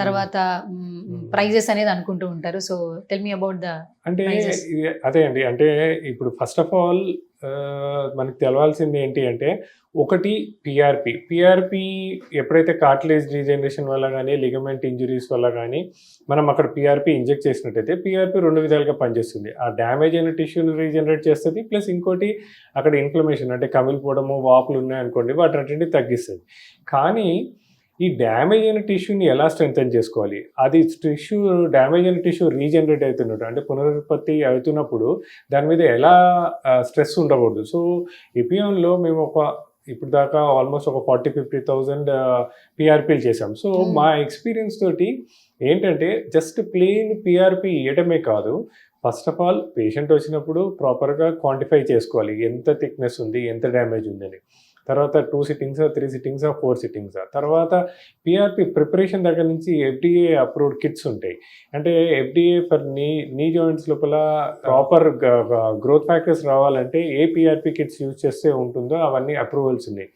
తర్వాత ప్రైజెస్ అనేది అనుకుంటూ ఉంటారు. So tell me about the అంటే అదే అండి. అంటే ఇప్పుడు ఫస్ట్ ఆఫ్ ఆల్ మనకు తెలవాల్సింది ఏంటి అంటే ఒకటి పిఆర్పి పిఆర్పి ఎప్పుడైతే కార్టిలేజ్ రీజనరేషన్ వల్ల కానీ లిగమెంట్ ఇంజురీస్ వల్ల కానీ మనం అక్కడ పిఆర్పి ఇంజెక్ట్ చేసినట్టయితే పిఆర్పి రెండు విధాలుగా పనిచేస్తుంది. ఆ డ్యామేజ్ అయిన టిష్యూని రీజనరేట్ చేస్తుంది ప్లస్ ఇంకోటి అక్కడ ఇన్ఫ్లమేషన్ అంటే కమిలిపోవడము వాపులు ఉన్నాయనుకోండి వాటి తగ్గిస్తుంది. కానీ ఈ డ్యామేజ్ అయిన టిష్యూని ఎలా స్ట్రెంగ్తన్ చేసుకోవాలి? అది టిష్యూ డ్యామేజ్ అయిన టిష్యూ రీజనరేట్ అవుతున్నట్టు అంటే పునరుత్పత్తి అవుతున్నప్పుడు దాని మీద ఎలా స్ట్రెస్ ఉండకూడదు. సో ఇపియోన్లో మేము ఒక ఇప్పుడు దాకా ఆల్మోస్ట్ ఒక ఫార్టీ ఫిఫ్టీ థౌజండ్ పిఆర్పీలు చేసాం సో. మా ఎక్స్పీరియన్స్ తోటి ఏంటంటే జస్ట్ ప్లెయిన్ పిఆర్పి ఇవ్వటమే కాదు. ఫస్ట్ ఆఫ్ ఆల్ పేషెంట్ వచ్చినప్పుడు ప్రాపర్గా క్వాంటిఫై చేసుకోవాలి. ఎంత థిక్నెస్ ఉంది ఎంత డ్యామేజ్ ఉందని. తర్వాత టూ సిట్టింగ్సా త్రీ సిట్టింగ్సా ఫోర్ సిట్టింగ్సా తర్వాత పిఆర్పి ప్రిపరేషన్ దగ్గర నుంచి ఎఫ్డిఏ అప్రూవ్డ్ కిట్స్ ఉంటాయి. అంటే ఎఫ్డిఏ ఫర్ నీ నీ జాయింట్స్ లోపల ప్రాపర్ గ్రోత్ ఫ్యాక్టర్స్ రావాలంటే ఏ పిఆర్పి కిట్స్ యూజ్ చేస్తే ఉంటుందో అవన్నీ అప్రూవల్స్ ఉన్నాయి.